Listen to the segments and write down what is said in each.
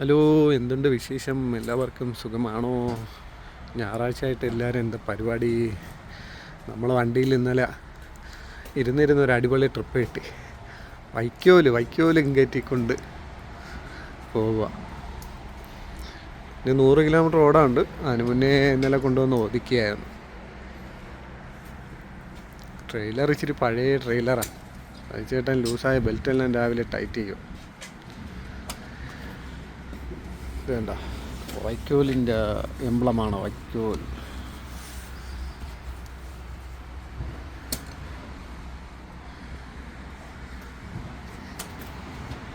Hello എന്തുണ്ട് വിശേഷം? എല്ലാവർക്കും സുഖമാണോ? ഞായറാഴ്ച ആയിട്ട് എല്ലാവരും എന്താ പരിപാടി? നമ്മൾ വണ്ടിയിൽ ഇന്നലെ ഇരുന്നിരുന്ന ഒരു അടിപൊളി ട്രിപ്പ് കിട്ടി. വൈക്കോൽ വൈക്കോലും കയറ്റിക്കൊണ്ട് പോവുക. ഇനി നൂറ് കിലോമീറ്റർ ഓടാണ്ട് അതിന് മുന്നേ ഇന്നലെ കൊണ്ടുവന്ന് ഒതുക്കിയായിരുന്നു ട്രെയിലർ ഇച്ചിരി പഴയ ട്രെയിലറാണ് അത് ചേട്ടൻ ലൂസായ ബെൽറ്റെല്ലാം രാവിലെ ടൈറ്റ് ചെയ്യും ഇത് വേണ്ട. വൈക്കോലിന്റെ എംബ്ലമാണ് വൈക്കോൽ.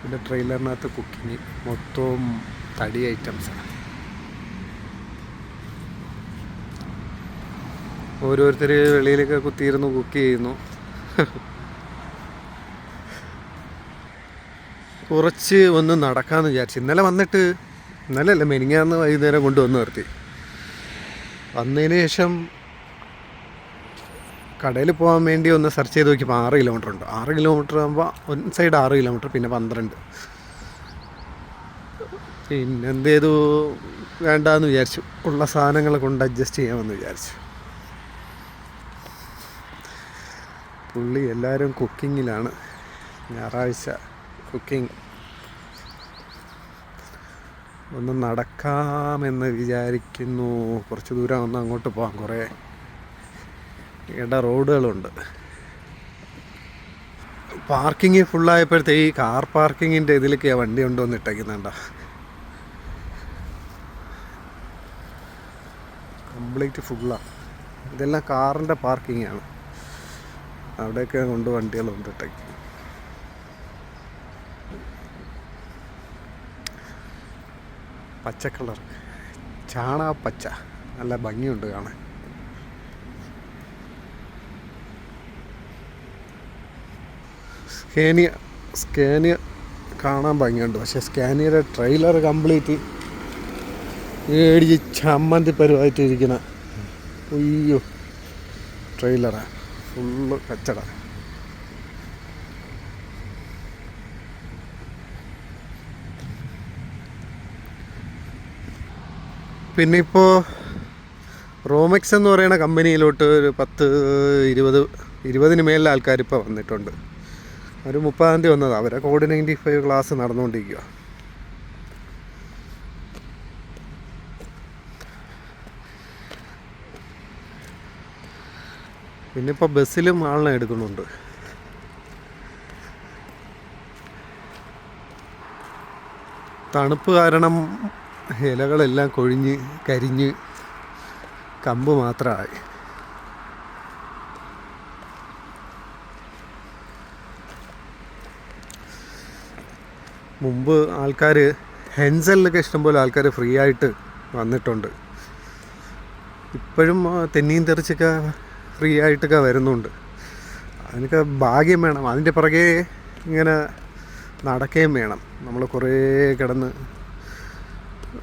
ഇവിടെ ട്രെയിലറിനകത്ത് കുക്കിങ് മൊത്തവും തടി ഐറ്റംസാണ് ഓരോരുത്തർ വെളിയിലൊക്കെ കുത്തിയിരുന്ന് കുക്ക് ചെയ്യുന്നു. കുറച്ച് ഒന്ന് നടക്കാമെന്ന് വിചാരിച്ചു. ഇന്നലെ വന്നിട്ട് ഇന്നലെ അല്ല മെനിങ്ങാന്ന് വൈകുന്നേരം കൊണ്ടുവന്ന് നിർത്തി. വന്നതിന് ശേഷം കടയിൽ പോകാൻ വേണ്ടി ഒന്ന് സെർച്ച് ചെയ്ത് നോക്കിയപ്പോൾ ആറ് കിലോമീറ്റർ ഉണ്ട്. ആറ് കിലോമീറ്റർ ആകുമ്പോൾ വൺ സൈഡ് ആറ് കിലോമീറ്റർ പിന്നെ പന്ത്രണ്ട്. പിന്നെ എന്ത് ചെയ്തു? വേണ്ടാന്ന് വിചാരിച്ചു. ഉള്ള സാധനങ്ങൾ കൊണ്ട് അഡ്ജസ്റ്റ് ചെയ്യാമെന്ന് വിചാരിച്ചു. പുള്ളി എല്ലാവരും കുക്കിങ്ങിലാണ് ഞായറാഴ്ച കുക്കിംഗ് ഒന്ന് നടക്കാമെന്ന് വിചാരിക്കുന്നു. കുറച്ച് ദൂരം ഒന്ന് അങ്ങോട്ട് പോകാം കുറേ ഇട റോഡുകളുണ്ട്. പാർക്കിങ് ഫുള്ളായപ്പോഴത്തെ ഈ കാർ പാർക്കിങ്ങിന്റെ ഇതിലേക്ക് വണ്ടി കൊണ്ടുവന്ന് ഇട്ടേക്കുന്നുണ്ട? കംപ്ലീറ്റ് ഫുള്ളാണ് ഇതെല്ലാം കാറിന്റെ പാർക്കിങ്ങാണ്. അവിടെയൊക്കെ കൊണ്ട് വണ്ടികൾ കൊണ്ടിട്ടേക്ക്. പച്ച കളർ. ചാണാ പച്ച. നല്ല ഭംഗിയുണ്ട് കാണാൻ. സ്കാനിയ സ്കാനിയ കാണാൻ ഭംഗിയുണ്ട്. പക്ഷെ സ്കാനിയയുടെ ട്രെയിലർ കംപ്ലീറ്റ് ഏടിച്ച് ചമ്മന്തി പരുവായിട്ടിരിക്കുന്ന. അയ്യോ. ട്രെയിലറാണ് ഫുള്ള് കച്ചട. പിന്നെ ഇപ്പോൾ റോമെക്സ് എന്ന് പറയുന്ന കമ്പനിയിലോട്ട് ഒരു പത്ത് ഇരുപത് ഇരുപതിന് മേലിൽ ആൾക്കാർ ഇപ്പോൾ വന്നിട്ടുണ്ട്. ഒരു മുപ്പതാം തീയതി വന്നത്. അവരെ കോഡ് നയന്റി ഫൈവ് ക്ലാസ് നടന്നുകൊണ്ടിരിക്കുക പിന്നെ ഇപ്പോൾ ബസ്സിലും ആളിനെ എടുക്കുന്നുണ്ട്. തണുപ്പ് കാരണം ഇലകളെല്ലാം കൊഴിഞ്ഞ് കരിഞ്ഞ് കമ്പ് മാത്രമായി. മുമ്പ് ആൾക്കാർ ഹെൻസലിലൊക്കെ ഇഷ്ടംപോലെ ആൾക്കാർ ഫ്രീ ആയിട്ട് വന്നിട്ടുണ്ട്. ഇപ്പോഴും തെന്നിയും തെറിച്ചൊക്കെ ഫ്രീ ആയിട്ടൊക്കെ വരുന്നുണ്ട്. അതിനൊക്കെ ഭാഗ്യം വേണം. അതിന്റെ പുറകെ ഇങ്ങനെ നടക്കുകയും വേണം. നമ്മൾ കുറേ കിടന്ന്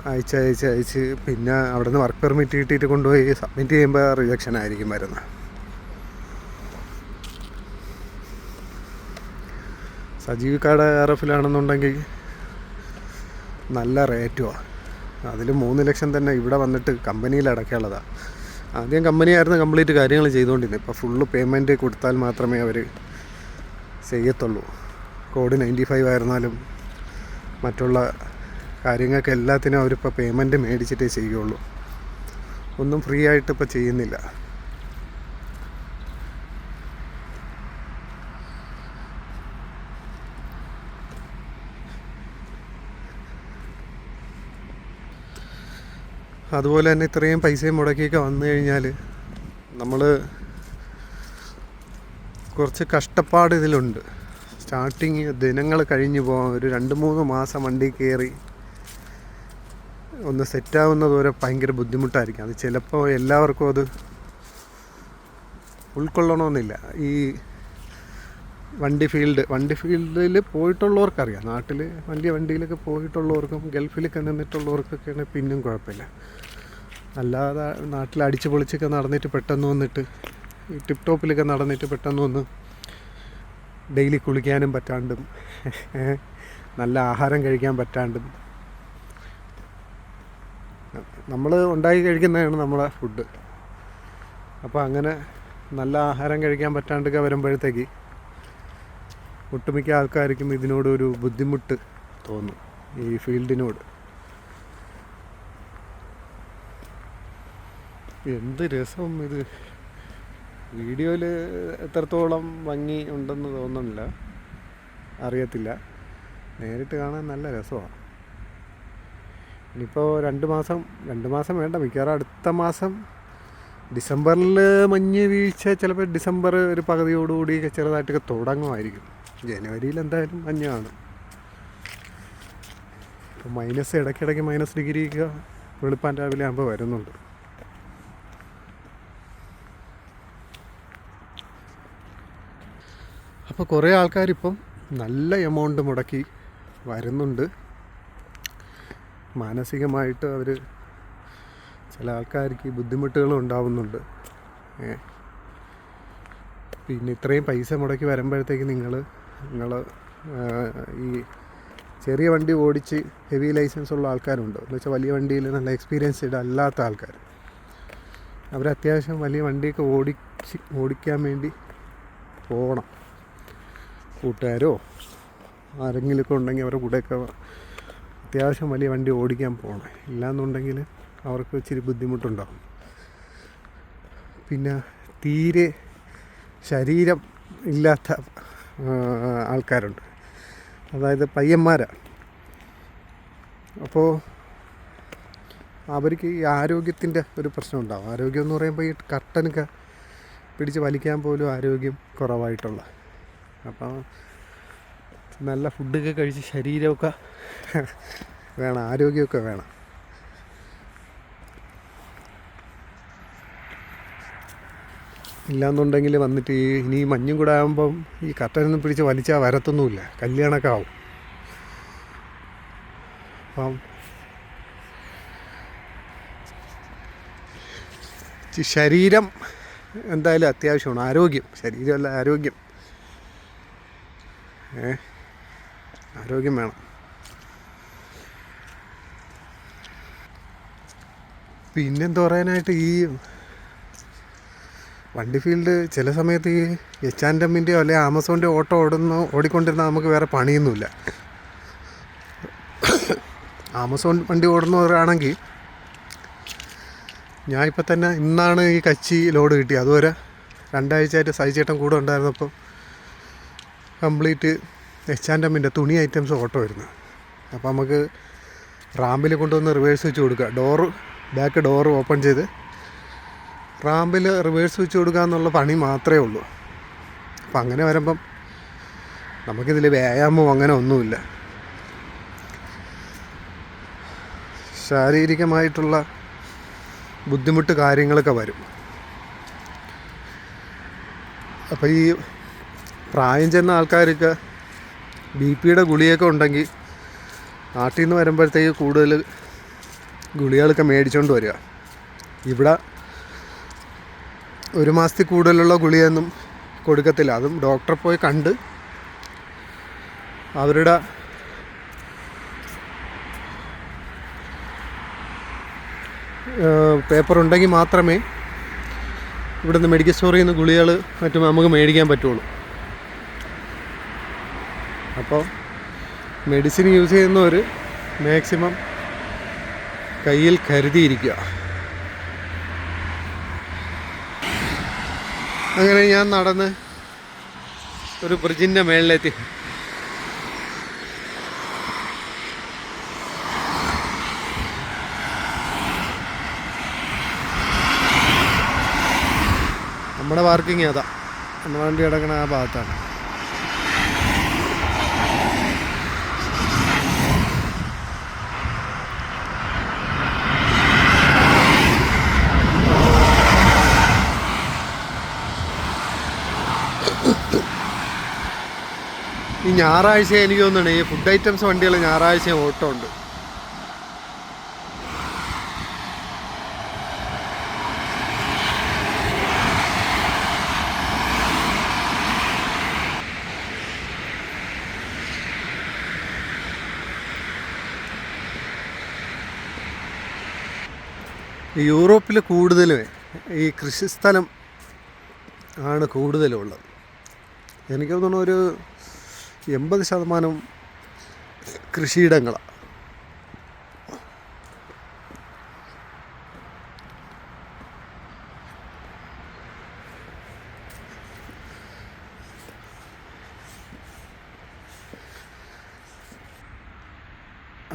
അയച്ച് അയച്ച് അയച്ച് പിന്നെ അവിടെ നിന്ന് വർക്ക് പെർമിറ്റ് കിട്ടിയിട്ട് കൊണ്ടുപോയി സബ്മിറ്റ് ചെയ്യുമ്പോൾ റിജക്ഷൻ ആയിരിക്കും വരുന്നത്. സജീവ് കാർഡ് ആർ എഫിലാണെന്നുണ്ടെങ്കിൽ നല്ല റേറ്റുമാണ് അതിൽ മൂന്ന് ലക്ഷം തന്നെ ഇവിടെ വന്നിട്ട് കമ്പനിയിൽ അടയ്ക്കാനുള്ളതാണ് ആദ്യം കമ്പനിയായിരുന്നു കംപ്ലീറ്റ് കാര്യങ്ങൾ ചെയ്തുകൊണ്ടിരുന്നത്. ഇപ്പോൾ ഫുള്ള് പേയ്മെന്റ് കൊടുത്താൽ മാത്രമേ അവർ ചെയ്യത്തുള്ളൂ. കോഡ് നയന്റി ഫൈവ് ആയിരുന്നാലും മറ്റുള്ള കാര്യങ്ങൾക്ക് എല്ലാത്തിനും അവരിപ്പോൾ പേയ്മെന്റ് മേടിച്ചിട്ടേ ചെയ്യുള്ളൂ. ഒന്നും ഫ്രീ ആയിട്ട് ഇപ്പോൾ ചെയ്യുന്നില്ല. അതുപോലെ തന്നെ ഇത്രയും പൈസയും മുടക്കിയൊക്കെ വന്നു കഴിഞ്ഞാൽ നമ്മൾ കുറച്ച് കഷ്ടപ്പാട് ഇതിലുണ്ട്. സ്റ്റാർട്ടിങ് ദിനങ്ങൾ കഴിഞ്ഞ് പോകാൻ ഒരു രണ്ട് മൂന്ന് മാസം വണ്ടി കയറി ഒന്ന് സെറ്റാവുന്നത് വരെ ഭയങ്കര ബുദ്ധിമുട്ടായിരിക്കും. അത് ചിലപ്പോൾ എല്ലാവർക്കും അത് ഉൾക്കൊള്ളണമെന്നില്ല ഈ വണ്ടി ഫീൽഡ് വണ്ടി ഫീൽഡിൽ പോയിട്ടുള്ളവർക്കറിയാം. നാട്ടിൽ വലിയ വണ്ടിയിലൊക്കെ പോയിട്ടുള്ളവർക്കും ഗൾഫിലൊക്കെ നിന്നിട്ടുള്ളവർക്കൊക്കെയാണ് പിന്നും കുഴപ്പമില്ല. അല്ലാതെ നാട്ടിൽ അടിച്ച് പൊളിച്ചൊക്കെ നടന്നിട്ട് പെട്ടെന്ന് വന്നിട്ട് ഈ ടിപ്പ് ടോപ്പിലൊക്കെ നടന്നിട്ട് പെട്ടെന്ന് വന്ന് ഡെയിലി കുളിക്കാനും പറ്റാണ്ടും നല്ല ആഹാരം കഴിക്കാൻ പറ്റാണ്ടും നമ്മൾ ഉണ്ടാക്കി കഴിക്കുന്നതാണ് നമ്മളെ ഫുഡ് അപ്പോൾ അങ്ങനെ നല്ല ആഹാരം കഴിക്കാൻ പറ്റാണ്ടൊക്കെ വരുമ്പോഴത്തേക്ക് ഒട്ടുമിക്ക ആൾക്കാർക്കും ഇതിനോടൊരു ബുദ്ധിമുട്ട് തോന്നും ഈ ഫീൽഡിനോട്. എന്ത് രസം ഇത്. വീഡിയോയിൽ എത്രത്തോളം ഭംഗി ഉണ്ടെന്ന് തോന്നുന്നില്ല. അറിയത്തില്ല. നേരിട്ട് കാണാൻ നല്ല രസമാണ്. ഇനിയിപ്പോൾ രണ്ട് മാസം രണ്ട് മാസം വേണ്ട. മിക്കവാറും അടുത്ത മാസം ഡിസംബറിൽ മഞ്ഞ് വീഴ്ച ചിലപ്പോൾ ഡിസംബർ ഒരു പകുതിയോടുകൂടി ചെറുതായിട്ടൊക്കെ തുടങ്ങുമായിരിക്കും. ജനുവരിയിൽ എന്തായാലും മഞ്ഞ് കാണും ഇപ്പോൾ മൈനസ് ഇടയ്ക്കിടയ്ക്ക് മൈനസ് ഡിഗ്രിയൊക്കെ വെളുപ്പാൻ രാവിലെ ആകുമ്പോൾ വരുന്നുണ്ട്. അപ്പോൾ കുറേ ആൾക്കാരിപ്പം നല്ല എമൗണ്ട് മുടക്കി വരുന്നുണ്ട്. മാനസികമായിട്ട് അവർ ചില ആൾക്കാർക്ക് ബുദ്ധിമുട്ടുകൾ ഉണ്ടാവുന്നുണ്ട്. പിന്നെ ഇത്രയും പൈസ മുടക്കി വരുമ്പോഴത്തേക്ക് നിങ്ങൾ നിങ്ങൾ ഈ ചെറിയ വണ്ടി ഓടിച്ച് ഹെവി ലൈസൻസ് ഉള്ള ആൾക്കാരുണ്ട്. എന്ന് വെച്ചാൽ വലിയ വണ്ടിയിൽ നല്ല എക്സ്പീരിയൻസ്ഡ് അല്ലാത്ത ആൾക്കാർ അവർ അത്യാവശ്യം വലിയ വണ്ടിയൊക്കെ ഓടിച്ച് ഓടിക്കാൻ വേണ്ടി പോകണം കൂട്ടുകാരോ? ആരെങ്കിലുമൊക്കെ ഉണ്ടെങ്കിൽ അവരുടെ കൂടെയൊക്കെ അത്യാവശ്യം വലിയ വണ്ടി ഓടിക്കാൻ പോകണം ഇല്ലാന്നുണ്ടെങ്കിൽ അവർക്ക് ഇച്ചിരി ബുദ്ധിമുട്ടുണ്ടാകും പിന്നെ തീരെ ശരീരം ഇല്ലാത്ത ആൾക്കാരുണ്ട്. അതായത് പയ്യന്മാരാണ് അപ്പോൾ അവർക്ക് ഈ ആരോഗ്യത്തിന്റെ ഒരു പ്രശ്നം ഉണ്ടാകും ആരോഗ്യം എന്ന് പറയുമ്പോൾ ഈ കർട്ടനൊക്കെ പിടിച്ച് വലിക്കാൻ പോലും ആരോഗ്യം കുറവായിട്ടുള്ള. അപ്പോൾ നല്ല ഫുഡൊക്കെ കഴിച്ച് ശരീരമൊക്കെ വേണം ആരോഗ്യമൊക്കെ വേണം. ഇല്ലാന്നുണ്ടെങ്കിൽ വന്നിട്ട് ഈ ഇനി മഞ്ഞും കൂടെ ആകുമ്പം ഈ കട്ടനൊന്നും പിടിച്ച് വലിച്ചാൽ വരത്തൊന്നുമില്ല കല്യാണമൊക്കെ ആവും. അപ്പം ശരീരം എന്തായാലും അത്യാവശ്യമാണ് ആരോഗ്യം ശരീരമല്ല ആരോഗ്യം. ഏ? ആരോഗ്യം വേണം. പിന്നെന്താ പറയാനായിട്ട് ഈ വണ്ടി ഫീൽഡ് ചില സമയത്ത് ഈ എച്ച് ആൻഡ് എമ്മിന്റെയോ അല്ലെങ്കിൽ ആമസോണിന്റെ ഓട്ടോ ഓടുന്ന ഓടിക്കൊണ്ടിരുന്നാൽ നമുക്ക് വേറെ പണിയൊന്നുമില്ല. ആമസോൺ വണ്ടി ഓടുന്നവരാണെങ്കിൽ ഞാൻ ഇപ്പം തന്നെ ഇന്നാണ് ഈ കച്ചി ലോഡ് കിട്ടിയത്. അതുവരെ രണ്ടാഴ്ചയായിട്ട് സൈചേട്ടൻ കൂടെ ഉണ്ടായിരുന്നപ്പോൾ കംപ്ലീറ്റ് എച്ച് ആൻഡ് എമ്മിന്റെ തുണി ഐറ്റംസ് ഓട്ടോ വരുന്നത് അപ്പോൾ നമുക്ക് റാമ്പിൽ കൊണ്ടുവന്ന് റിവേഴ്സ് വെച്ച് കൊടുക്കുക. ഡോറ് ബാക്ക് ഡോറ് ഓപ്പൺ ചെയ്ത് റാമ്പിൽ റിവേഴ്സ് വെച്ച് കൊടുക്കുക എന്നുള്ള പണി മാത്രമേ ഉള്ളൂ. അപ്പം അങ്ങനെ വരുമ്പം നമുക്കിതിൽ വ്യായാമം അങ്ങനെ ഒന്നുമില്ല. ശാരീരികമായിട്ടുള്ള ബുദ്ധിമുട്ട് കാര്യങ്ങളൊക്കെ വരും. അപ്പോൾ ഈ പ്രായം ചെന്ന ആൾക്കാർക്ക് ബി പിയുടെ ഗുളിയൊക്കെ ഉണ്ടെങ്കിൽ നാട്ടിൽ നിന്ന് വരുമ്പോഴത്തേക്ക് കൂടുതൽ ഗുളികളൊക്കെ മേടിച്ചുകൊണ്ട് വരിക. ഇവിടെ ഒരു മാസത്തിൽ കൂടുതലുള്ള ഗുളിയൊന്നും കൊടുക്കത്തില്ല. അതും ഡോക്ടറെ പോയി കണ്ട് അവരുടെ പേപ്പർ ഉണ്ടെങ്കിൽ മാത്രമേ ഇവിടുന്ന് മെഡിക്കൽ സ്റ്റോറിൽ നിന്ന് ഗുളികൾ മറ്റും നമുക്ക് മേടിക്കാൻ പറ്റുള്ളൂ. അപ്പോൾ മെഡിസിൻ യൂസ് ചെയ്യുന്നവർ മാക്സിമം കയ്യിൽ കരുതിയിരിക്കുക. അങ്ങനെ ഞാൻ നടന്ന് ഒരു ബ്രിഡ്ജിന്റെ മേളിലെത്തി. നമ്മുടെ പാർക്കിംഗ് അതാ നമ്മുടെ വണ്ടി കിടക്കണ ആ ഭാഗത്താണ്. ഈ ഞായറാഴ്ച എനിക്ക് തോന്നുന്നു ഈ ഫുഡ് ഐറ്റംസ് വണ്ടികൾ ഞായറാഴ്ച ഓട്ടോ ഉണ്ട്. യൂറോപ്പിൽ കൂടുതലും ഈ കൃഷിസ്ഥലം ആണ് കൂടുതലുള്ളത്. എനിക്ക് തോന്നുന്നു ഒരു എൺപത് ശതമാനം കൃഷിയിടങ്ങളാണ്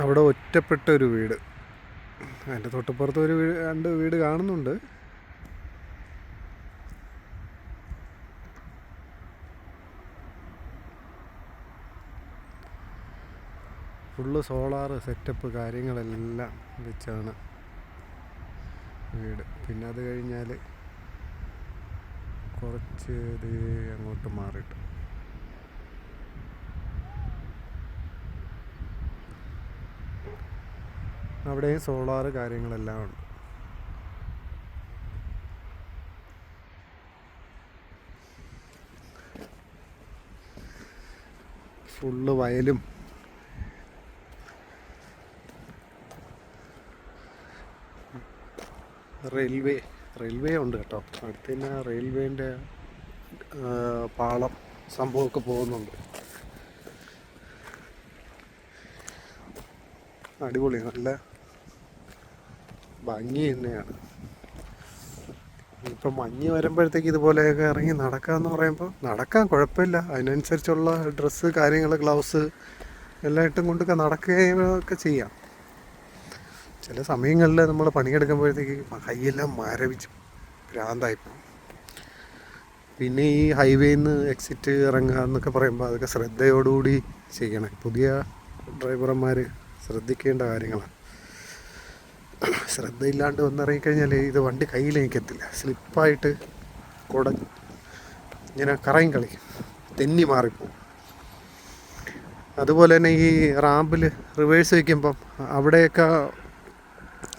അവിടെ ഒറ്റപ്പെട്ട ഒരു വീട്. അതിന്റെ തൊട്ടപ്പുറത്ത് ഒരു വീട് രണ്ട് വീട് കാണുന്നുണ്ട്. ഫുള്ള് സോളാർ സെറ്റപ്പ് കാര്യങ്ങളെല്ലാം വെച്ചാണ് വീട്. പിന്നെ അത് കഴിഞ്ഞാൽ കുറച്ച് ഇത് അങ്ങോട്ട് മാറിയിട്ട്. അവിടെയും സോളാർ കാര്യങ്ങളെല്ലാം ഉണ്ട്. ഫുള്ള് വയലും റെയിൽവേ റെയിൽവേ ഉണ്ട് കേട്ടോ. അടുത്ത് തന്നെ റെയിൽവേന്റെ പാളം സംഭവമൊക്കെ പോകുന്നുണ്ട്. അടിപൊളി നല്ല ഭംഗി തന്നെയാണ്. ഇപ്പം മഞ്ഞ് വരുമ്പോഴത്തേക്ക് ഇതുപോലെയൊക്കെ ഇറങ്ങി നടക്കാമെന്ന് പറയുമ്പോൾ നടക്കാൻ കുഴപ്പമില്ല. അതിനനുസരിച്ചുള്ള ഡ്രസ്സ് കാര്യങ്ങൾ ഗ്ലൗസ് എല്ലാം ഇട്ടും കൊണ്ടൊക്കെ നടക്കുകയൊക്കെ ചെയ്യാം. ചില സമയങ്ങളിൽ നമ്മൾ പണിയെടുക്കുമ്പോഴത്തേക്ക് കൈയെല്ലാം മരവിച്ച് ഭ്രാന്തായിപ്പോവും പിന്നെ ഈ ഹൈവേയിൽ നിന്ന് എക്സിറ്റ് ഇറങ്ങുക എന്നൊക്കെ പറയുമ്പോൾ അതൊക്കെ ശ്രദ്ധയോടുകൂടി ചെയ്യണം. പുതിയ ഡ്രൈവർമാർ ശ്രദ്ധിക്കേണ്ട കാര്യങ്ങളാണ്. ശ്രദ്ധയില്ലാണ്ട് വന്നിറങ്ങിക്കഴിഞ്ഞാൽ ഇത് വണ്ടി കയ്യിൽ നിൽക്കത്തില്ല സ്ലിപ്പായിട്ട് കുട ഇങ്ങനെ കറയും കളി തെന്നി മാറിപ്പോവും. അതുപോലെ തന്നെ ഈ റാമ്പിൽ റിവേഴ്സ് വയ്ക്കുമ്പം അവിടെയൊക്കെ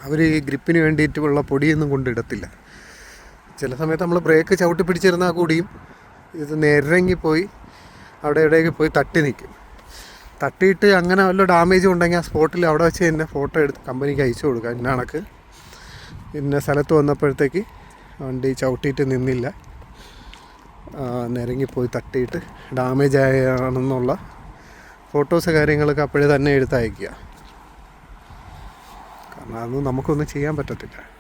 അവർ ഈ ഗ്രിപ്പിന് വേണ്ടിയിട്ടുള്ള പൊടിയൊന്നും കൊണ്ടിടത്തില്ല ചില സമയത്ത് നമ്മൾ ബ്രേക്ക് ചവിട്ടി പിടിച്ചിരുന്നാൽ കൂടിയും ഇത് നിരങ്ങിപ്പോയി അവിടെ ഇടയ്ക്ക് പോയി തട്ടി നിൽക്കും തട്ടിയിട്ട് അങ്ങനെ വല്ല ഡാമേജും ഉണ്ടെങ്കിൽ ആ സ്പോട്ടിൽ അവിടെ വെച്ച് തന്നെ ഫോട്ടോ എടുത്ത് കമ്പനിക്ക് അയച്ചു കൊടുക്കുക ഇന്ന കണക്ക്. ഇന്ന സ്ഥലത്ത് വന്നപ്പോഴത്തേക്ക് വണ്ടി ചവിട്ടിയിട്ട് നിന്നില്ല. നിരങ്ങിപ്പോയി തട്ടിയിട്ട് ഡാമേജ് ആയാണെന്നുള്ള ഫോട്ടോസ് കാര്യങ്ങളൊക്കെ അപ്പോഴേ തന്നെ എടുത്ത് അയക്കുക കാരണം അതൊന്നും നമുക്കൊന്നും ചെയ്യാൻ പറ്റത്തില്ല.